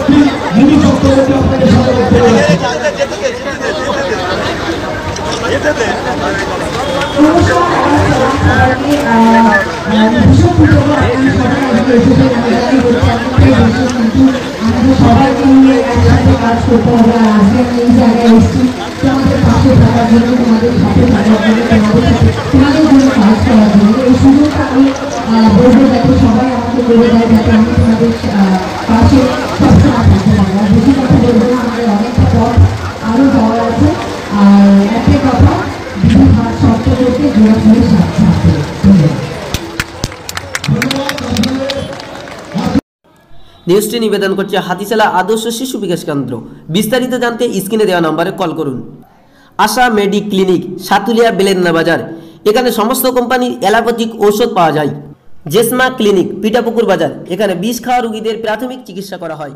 সভাপতি মুনি চক্রবর্তী আপনাকে স্বাগত সবাইকে নিয়ে একসাথে কাজ করতে হবে আজকে এই জায়গায় এসেছি তোমাদের পাশে থাকার জন্য, তোমাদের সাথে থাকার জন্য, তোমাদের তোমাদের জন্য কাজ করার জন্য। এই সুযোগটা আমি বলব যাতে সবাই আমাকে করে দেয়, যাতে আমি তোমাদের পাশে বেশি কথা বলব না অনেকটা পথ আরও যাওয়ার আছে আর কথা নিউজটি নিবেদন করছে হাতিশালা আদর্শ শিশু বিকাশ কেন্দ্র। বিস্তারিত জানতে স্ক্রিনে দেওয়া নম্বরে কল করুন। আশা মেডি ক্লিনিক সাতুলিয়া বেলেন্না বাজার। এখানে সমস্ত কোম্পানির অ্যালোপ্যাথিক ঔষধ পাওয়া যায়। জেসমা ক্লিনিক পিটাপুকুর বাজার। এখানে বিষ খাওয়া রোগীদের প্রাথমিক চিকিৎসা করা হয়।